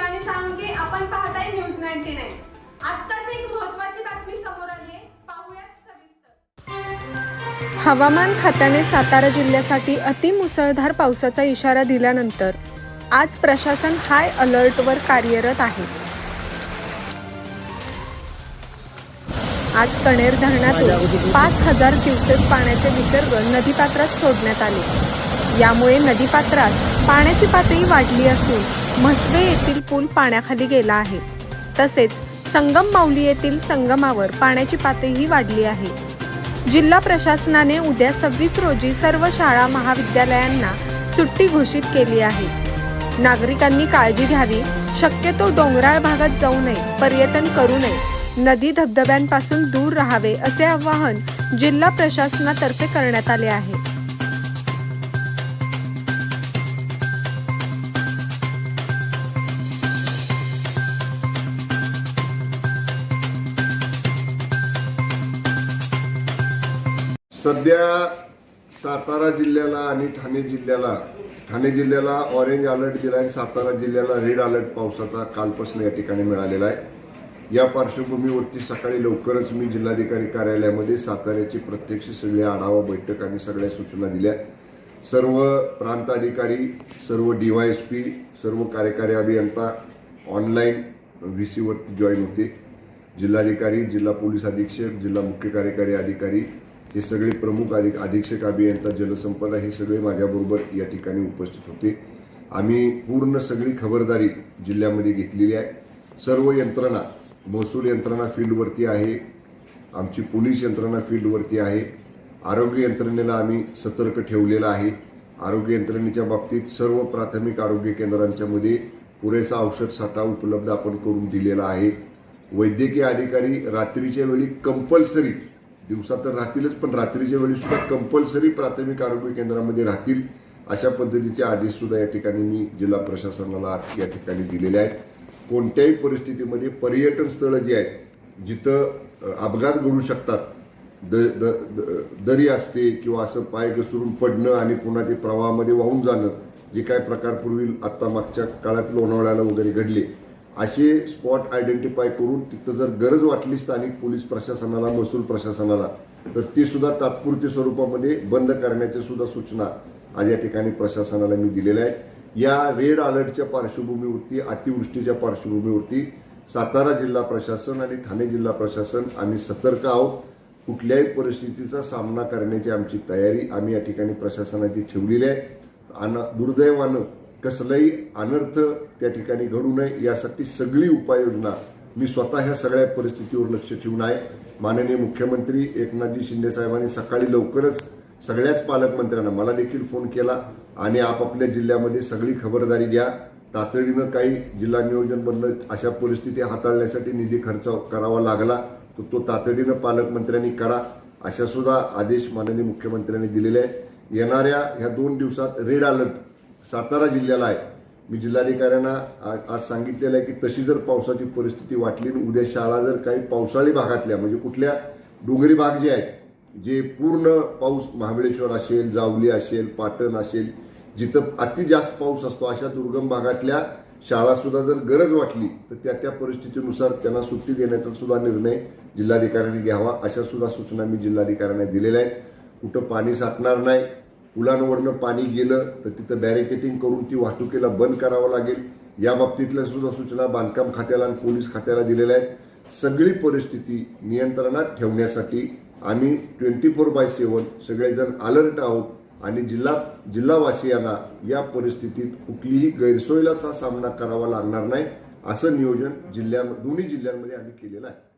शिवानी सांगे आपण पाहताय न्यूज नाईन्टी नाईन. आत्ताच एक महत्वाची बातमी समोर आली आहे पाहूयात सविस्तर. हवामान खात्याने सातारा जिल्ह्यासाठी अतिमुसळधार पावसाचा इशारा दिल्यानंतर आज प्रशासन हाय अलर्टवर कार्यरत आहे. आज कणेर धरणातून पाच हजार क्युसेस पाण्याचे विसर्ग नदीपात्रात सोडण्यात आले. यामुळे नदीपात्रात पाण्याची पातळी वाढली असून म्हसवे येथील पूल पाण्याखाली गेला आहे. तसेच संगम माऊली येथील संगमावर पाण्याची पातळीही वाढली आहे. जिल्हा प्रशासनाने उद्या सव्वीस रोजी सर्व शाळा महाविद्यालयांना सुट्टी घोषित केली आहे. नागरिकांनी काळजी घ्यावी. शक्यतो डोंगराळ भागात जाऊ नये पर्यटन करू नये. नदी धबधब्यांपासून दूर राहावे असे आवाहन जिल्हा प्रशासनातर्फे करण्यात आले आहे. सध्या सातारा जिल्ह्याला आणि ठाणे जिल्ह्याला ठाणे जिल्ह्याला ऑरेंज अलर्ट दिला आणि सातारा जिल्ह्याला रेड अलर्ट पावसाचा कालपासून या ठिकाणी मिळालेला आहे. या पार्श्वभूमीवरती सकाळी लवकरच मी जिल्हाधिकारी कार्यालयामध्ये साताऱ्याची प्रत्यक्ष सगळी आढावा बैठक आणि सगळ्या सूचना दिल्या. सर्व प्रांत अधिकारी सर्व डीवायएसपी सर्व कार्यकारी अभियंता ऑनलाईन व्ही सीवरती जॉईन होते. जिल्हाधिकारी जिल्हा पोलीस अधीक्षक जिल्हा मुख्य कार्यकारी अधिकारी हे सगळे प्रमुख अधिक अधीक्षक अभियंता जलसंपदा हे सगळे माझ्याबरोबर या ठिकाणी उपस्थित होते. आम्ही पूर्ण सगळी खबरदारी जिल्ह्यामध्ये घेतलेली आहे. सर्व यंत्रणा महसूल यंत्रणा फील्डवरती आहे. आमची पोलीस यंत्रणा फील्डवरती आहे. आरोग्य यंत्रणेला आम्ही सतर्क ठेवलेला आहे. आरोग्य यंत्रणेच्या बाबतीत सर्व प्राथमिक आरोग्य केंद्रांच्यामध्ये पुरेसा औषध साठा उपलब्ध आपण करून दिलेला आहे. वैद्यकीय अधिकारी रात्रीच्या वेळी कंपल्सरी दिवसात तर राहतीलच पण रात्रीच्या वेळी सुद्धा कंपल्सरी प्राथमिक आरोग्य केंद्रामध्ये राहतील अशा पद्धतीचे आदेश सुद्धा या ठिकाणी मी जिल्हा प्रशासनाला या ठिकाणी दिलेले आहेत. कोणत्याही परिस्थितीमध्ये पर्यटन स्थळं जी आहेत जिथं अपघात घडू शकतात द द- द- दरी असते किंवा असं पाय घसरून पडणं आणि पुन्हा ते प्रवाहामध्ये वाहून जाणं जे काय प्रकार पूर्वी आत्ता मागच्या काळात लोणावळ्याला वगैरे घडले असे स्पॉट आयडेंटिफाय करून तिथं जर गरज वाटली स्थानिक पोलीस प्रशासनाला महसूल प्रशासनाला तर ती सुद्धा तात्पुरती स्वरूपामध्ये बंद करण्याच्या सुद्धा सूचना आज या ठिकाणी प्रशासनाला मी दिलेल्या आहेत. या रेड अलर्टच्या पार्श्वभूमीवरती अतिवृष्टीच्या पार्श्वभूमीवरती सातारा जिल्हा प्रशासन आणि ठाणे जिल्हा प्रशासन आम्ही सतर्क आहोत. कुठल्याही परिस्थितीचा सामना करण्याची आमची तयारी आम्ही या ठिकाणी प्रशासनाची ठेवलेली आहे. आणि दुर्दैवानं कसलाही अनर्थ त्या ठिकाणी घडू नये यासाठी सगळी उपाययोजना मी स्वतः ह्या सगळ्या परिस्थितीवर लक्ष ठेवून आहे. माननीय मुख्यमंत्री एकनाथजी शिंदे साहेबांनी सकाळी लवकरच सगळ्याच पालकमंत्र्यांना मला देखील फोन केला आणि आपापल्या जिल्ह्यामध्ये सगळी खबरदारी घ्या. तातडीनं काही जिल्हा नियोजन बनणं अशा परिस्थिती हाताळण्यासाठी निधी खर्च करावा लागला. तर तो तातडीनं पालकमंत्र्यांनी करा. अशा सुद्धा आदेश माननीय मुख्यमंत्र्यांनी दिलेले आहे येणाऱ्या ह्या दोन दिवसात रेड अलर्ट सातारा जिल्ह्याला आहे. मी जिल्हाधिकाऱ्यांना आज सांगितलेलं आहे की तशी जर पावसाची परिस्थिती वाटली आणि उद्या शाळा जर काही पावसाळी भागातल्या म्हणजे कुठल्या डोंगरी भाग जे आहेत जे पूर्ण पाऊस महाबळेश्वर असेल जावली असेल पाटण असेल जिथं अति जास्त पाऊस असतो अशा दुर्गम भागातल्या शाळासुद्धा जर गरज वाटली तर त्या त्या परिस्थितीनुसार त्यांना सुट्टी देण्याचा सुद्धा निर्णय जिल्हाधिकाऱ्यांनी घ्यावा अशा सुद्धा सूचना मी जिल्हाधिकाऱ्यांना दिलेल्या आहेत. कुठं पाणी साठणार नाही पुलांवरनं पाणी गेलं तर तिथं बॅरिकेटिंग करून ती वाहतुकीला बंद करावं लागेल. या बाबतीतल्या सुद्धा सूचना बांधकाम खात्याला आणि पोलीस खात्याला दिलेल्या आहेत. सगळी परिस्थिती नियंत्रणात ठेवण्यासाठी आम्ही ट्वेंटी फोर बाय सेवन सगळेजण अलर्ट आहोत आणि जिल्हा जिल्हावासियांना या परिस्थितीत कुठलीही गैरसोयीलाचा सामना करावा लागणार नाही. असं नियोजन जिल्ह्या दोन्ही जिल्ह्यांमध्ये आम्ही केलेलं आहे.